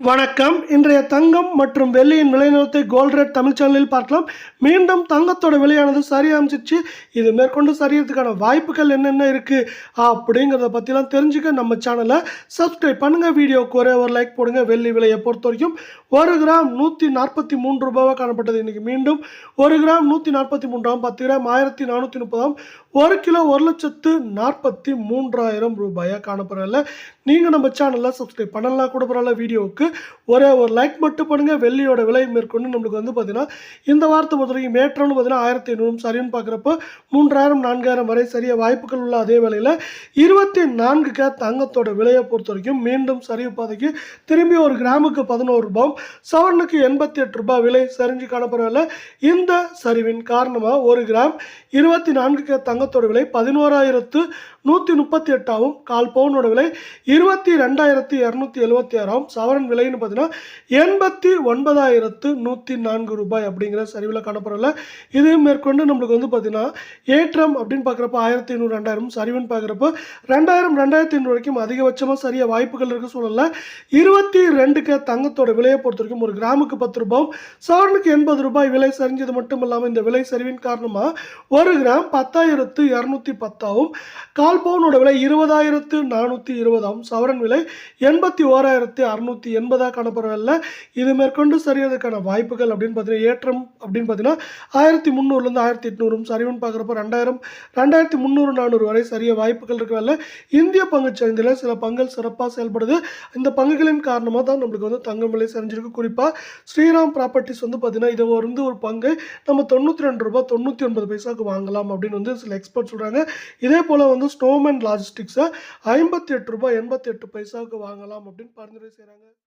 வணக்கம். இன்றைய தங்கம் மற்றும் வெள்ளியின் விளைநிலத்தை gold rate gold rate Tamil சேனலில் பார்க்கலாம். மீண்டும் தங்கத்தோட விலையானது சரி அமைச்சிச்சு இது மேற்கொண்டு சரியறதுக்கான வாய்ப்புகள் என்னென்ன இருக்குது அப்படிங்கிறத பற்றிலாம் தெரிஞ்சுக்க நம்ம சேனலை சப்ஸ்கிரைப் பண்ணுங்கள் வீடியோவுக்கு ஒரே ஒரு லைக் போடுங்க. வெள்ளி விலையை பொறுத்த வரைக்கும் ஒரு கிராம் நூற்றி நாற்பத்தி மூன்று ரூபாவாக காணப்பட்டது. இன்றைக்கி மீண்டும் ஒரு கிராம் நூற்றி நாற்பத்தி மூன்றாம் பத்து கிராம் ஆயிரத்தி நானூற்றி முப்பதாம் ஒரு கிலோ ஒரு லட்சத்து நாற்பத்தி மூன்றாயிரம் ரூபாயாக காணப்படுறதில்ல நீங்கள் நம்ம சேனலில் சப்ஸ்கிரைப் பண்ணலாம் கூட பரவாயில்ல. வீடியோவுக்கு ஒரே ஒரு லைக் மட்டும் பண்ணுங்கள் வெள்ளியோட விலை மேற்கொண்டு நம்மளுக்கு வந்து பார்த்திங்கன்னா இந்த வாரத்தை பொறுத்த வரைக்கும் ஏற்றம்னு பார்த்தீங்கன்னா ஆயிரத்தி ஐநூறு சரின்னு பார்க்குறப்போ மூன்றாயிரம் நான்காயிரம் வரை சரிய வாய்ப்புகள் உள்ள அதே வேளையில் இருபத்தி நான்கு கே தங்கத்தோட விலையை பொறுத்த வரைக்கும் மீண்டும் சரிவு பாதைக்கு திரும்பி ஒரு கிராமுக்கு பதினோரு ரூபாயும் சவரனுக்கு எண்பத்தி எட்டு ரூபாய் விலை சரிஞ்சு காணப்படவில்லை இந்த சரிவின் காரணமாக ஒரு கிராம் இருபத்தி நான்கு கே தங்கத்தோட விலை பதினோராயிரத்து நூற்றி முப்பத்தி எட்டாகவும் கால் பவுனோட விலை இருபத்தி ரெண்டாயிரத்தி இரநூத்தி எழுபத்தி ஆறாகவும் சவரன் விலைன்னு பார்த்தீங்கன்னா எண்பத்தி ஒன்பதாயிரத்து நூற்றி நான்கு ரூபாய் அப்படிங்கிற சரிவில் காணப்படல இது மேற்கொண்டு நம்மளுக்கு வந்து பார்த்தீங்கன்னா ஏற்றம் அப்படின்னு பார்க்குறப்ப ஆயிரத்தி ஐநூறு ரெண்டாயிரம் சரிவுன்னு பார்க்குறப்போ ரெண்டாயிரம் ரெண்டாயிரத்தி ஐநூறு வரைக்கும் அதிகபட்சமாக சரிய வாய்ப்புகள் இருக்க சூழலில் இருபத்தி ரெண்டுக்கு தங்கத்தோட விலையை பொறுத்த வரைக்கும் ஒரு கிராமுக்கு பத்து ரூபாயும் சவரனுக்கு எண்பது ரூபாய் விலை சரிஞ்சது மட்டும் இல்லாமல் இந்த விலை சரிவின் காரணமாக ஒரு கிராம் பத்தாயிரத்து இரநூத்தி பத்தாவும் கால் பவுனோட விலை இருபதாயிரத்து நானூற்றி இருபதாகவும் சவரன் விலை எண்பத்தி ஓராயிரத்து அறுநூற்றி எண்பது எண்பதாக காணப்படவில்லை இது மேற்கொண்டு சரியதுக்கான வாய்ப்புகள் அப்படின்னு பார்த்தீங்கன்னா ஏற்றம் அப்படின்னு பார்த்தீங்கன்னா ஆயிரத்தி முந்நூறுலேருந்து ஆயிரத்தி எட்நூறும் சரிவுன்னு பார்க்குறப்ப ரெண்டாயிரம் ரெண்டாயிரத்தி முந்நூறு நானூறு வரை சரிய வாய்ப்புகள் இருக்கிறதில்ல. இந்திய பங்குச்சந்தையில் சில பங்குகள் சிறப்பாக செயல்படுது. இந்த பங்குகளின் காரணமாக தான் நம்மளுக்கு வந்து தங்கம் விலை சரிஞ்சிருக்கு. குறிப்பாக ஸ்ரீராம் ப்ராப்பர்ட்டிஸ் வந்து பார்த்தீங்கன்னா இதை வந்து ஒரு பங்கு நம்ம தொண்ணூற்றி ரெண்டு ரூபாய் தொண்ணூற்றி ஒன்பது பைசாவுக்கு வாங்கலாம் அப்படின்னு வந்து சில எக்ஸ்பர்ட் சொல்கிறாங்க இதே போல் வந்து ஸ்டோமன் லாஜிஸ்டிக்ஸை ஐம்பத்தி எட்டு ரூபாய் எண்பத்தி எட்டு பைசாவுக்கு வாங்கலாம் அப்படின்னு பரிந்துரை செய்கிறாங்க